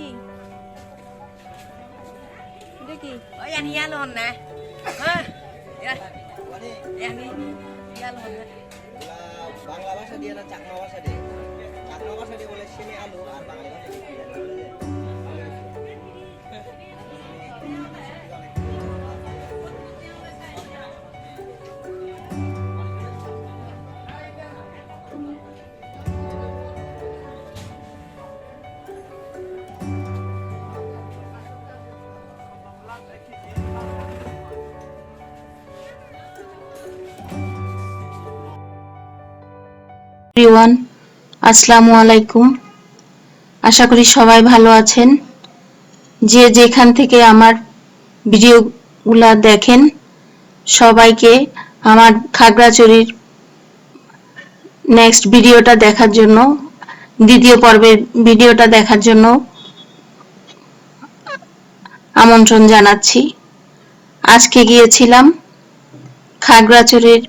কি? এটা কি? ওই আনি ইয়ালো হন না হ্যাঁ ইয়ানি ইয়ালো হন না বাংলা ভাষা দিয়ে না চাকমা ভাষা দিয়ে? চাকমা ভাষা দিয়ে বলে সিনে আলু আর বাংলা ভাষা দিয়ে। এভরিওয়ান আসসালামু আলাইকুম। আশা করি সবাই ভালো আছেন। যে যেখান থেকে আমার ভিডিওগুলা দেখেন, সবাইকে আমার খাগড়াছড়ির নেক্সট ভিডিওটা দেখার জন্য, দ্বিতীয় পর্বের ভিডিওটা দেখার জন্য আমন্ত্রণ জানাচ্ছি। আজকে গিয়েছিলাম খাগড়াছড়ির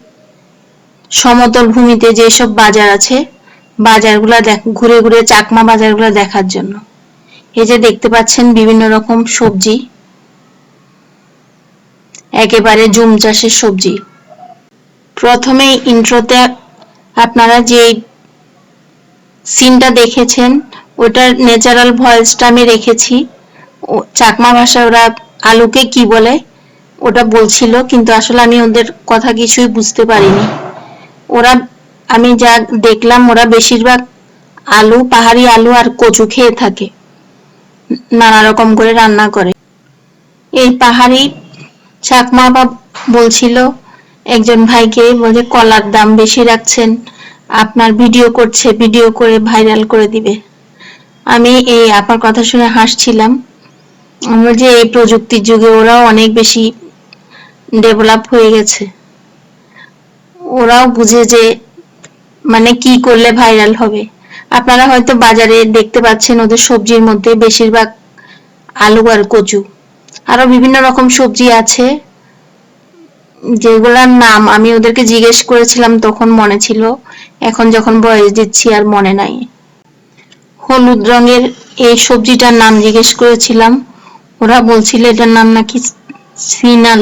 সমতল ভূমিতে যেসব বাজার আছে, বাজারগুলা ঘুরে ঘুরে চাকমা বাজারগুলো দেখার জন্য। এই যে দেখতে পাচ্ছেন বিভিন্ন রকম সবজি। একেবারে জুম চাষের সবজি। প্রথমে ইন্ট্রোতে আপনারা যে সিনটা দেখেছেন, ওটার ন্যাচারাল ভয়েসটা আমি রেখেছি। চাকমা ভাষায় ওরা আলুকে কি বলে, ওটা বলছিল, কিন্তু আসলে আমি ওদের কথা কিছুই বুঝতে পারিনি। ওরা, আমি যা দেখলাম, ওরা বেশিরভাগ আলু, পাহাড়ি আলু আর কচু খেয়ে থাকে। নানা রকম করে রান্না করে। এই পাহাড়ি চাকমা বা বলছিল, একজন ভাইকে বলে, কলার দাম বেশি রাখছেন, আপনার ভিডিও করছে, ভিডিও করে ভাইরাল করে দিবে। আমি এই আপনার কথা শুনে হাসছিলাম। আমরা যে এই প্রযুক্তির যুগে ওরাও অনেক বেশি ডেভেলপ হয়ে গেছে। ওরাও বুঝে যে মানে কি করলে ভাইরাল হবে। আপনারা হয়তো বাজারে দেখতে পাচ্ছেন ওদের সবজির মধ্যে বেশিরভাগ আলু আর কচু। আরও বিভিন্ন রকম সবজি আছে। যেগুলার নাম আমি ওদেরকে জিজ্ঞেস করেছিলাম তখন মনে ছিল, এখন যখন বয়স দিচ্ছি আর মনে নাই। হলুদ রঙের এই সবজিটার নাম জিজ্ঞেস করেছিলাম, ওরা বলছিল এটার নাম নাকি সিনাল।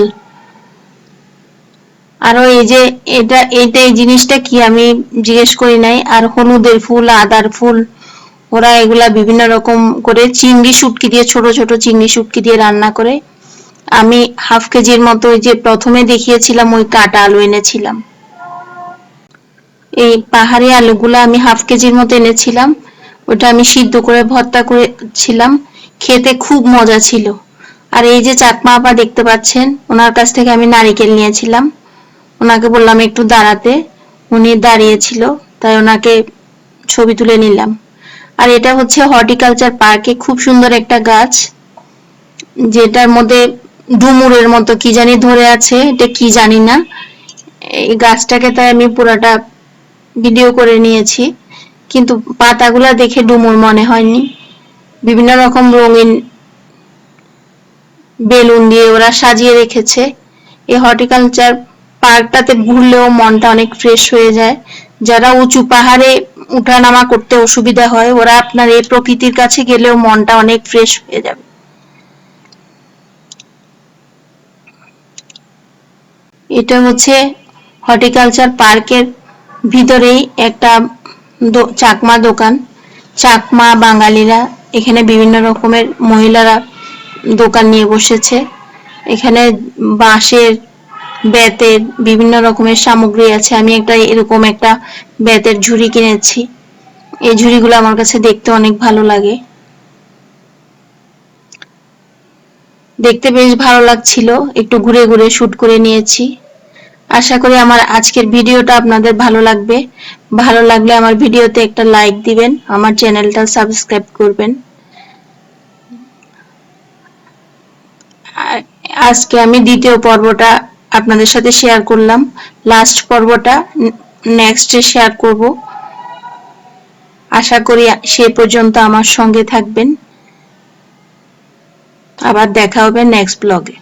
আরও এই যে এটা এটা এই জিনিসটা কি আমি জিজ্ঞেস করি নাই? আর হলুদের ফুল, আদার ফুল, ওরা এগুলা বিভিন্ন রকম করে চিংড়ি শুটকি দিয়ে, ছোট ছোট চিংড়ি শুটকি দিয়ে রান্না করে। আমি হাফ কেজির মতো ওই যে প্রথমে দেখিয়েছিলাম, ওই কাটা আলু এনেছিলাম। এই পাহাড়ি আলুগুলো আমি হাফ কেজির মতো এনেছিলাম। ওটা আমি সিদ্ধ করে, ভর্তা করেছিলাম। খেতে খুব মজা ছিল। আর এই যে চাকমা আপা দেখতে পাচ্ছেন, ওনার কাছ থেকে আমি নারিকেল নিয়েছিলাম। ওনাকে বললাম, একটু দাঁড়াতে। উনি দাঁড়িয়েছিল, তাই ওনাকে ছবি তুলে নিলাম। আর এটা হচ্ছে হর্টিকালচার পার্কে খুব সুন্দর একটা গাছ, যেটার মধ্যে ডুমুরের মতো কি জানি ধরে আছে, এটা কি জানি না। এই গাছটাকে তাই আমি পুরাটা ভিডিও করে নিয়েছি, কিন্তু পাতাগুলা দেখে ডুমুর মনে হয়নি। বিভিন্ন রকম রঙিন বেলুন দিয়ে ওরা সাজিয়ে রেখেছে। এই হর্টিকালচার পার্কটাতে ঘুরলেও মনটা অনেক ফ্রেশ হয়ে যায়। যারা উঁচু পাহাড়ে উঠানামা করতে অসুবিধা হয়, ওরা আপনার এই প্রকৃতির কাছে গেলেও মনটা অনেক ফ্রেশ হয়ে যাবে। এটা হচ্ছে হর্টিকালচার পার্কের ভিতরেই একটা চাকমা দোকান। চাকমা বাঙালিরা, এখানে বিভিন্ন রকমের মহিলারা দোকান নিয়ে বসেছে। এখানে বাঁশের বেতের বিভিন্ন রকমের সামগ্রী আছে। আমি একটা এরকম একটা বেতের ঝুড়ি কিনেছি। এই ঝুড়িগুলো আমার কাছে দেখতে অনেক ভালো লাগে। দেখতে বেশ ভালো লাগছিল। একটু ঘুরে ঘুরে শুট করে নিয়েছি। আশা করি আমার আজকের ভিডিওটা আপনাদের ভালো লাগবে। ভালো লাগলে আমার ভিডিওতে একটা লাইক দিবেন। আমার চ্যানেলটা সাবস্ক্রাইব করবেন। আজকে আমি দ্বিতীয় পর্বটা আপনাদের সাথে শেয়ার করলাম। লাস্ট পর্বটা নেক্সটে শেয়ার করব। আশা করি সে পর্যন্ত আমার সঙ্গে থাকবেন। আবার দেখা হবে নেক্সট ব্লগে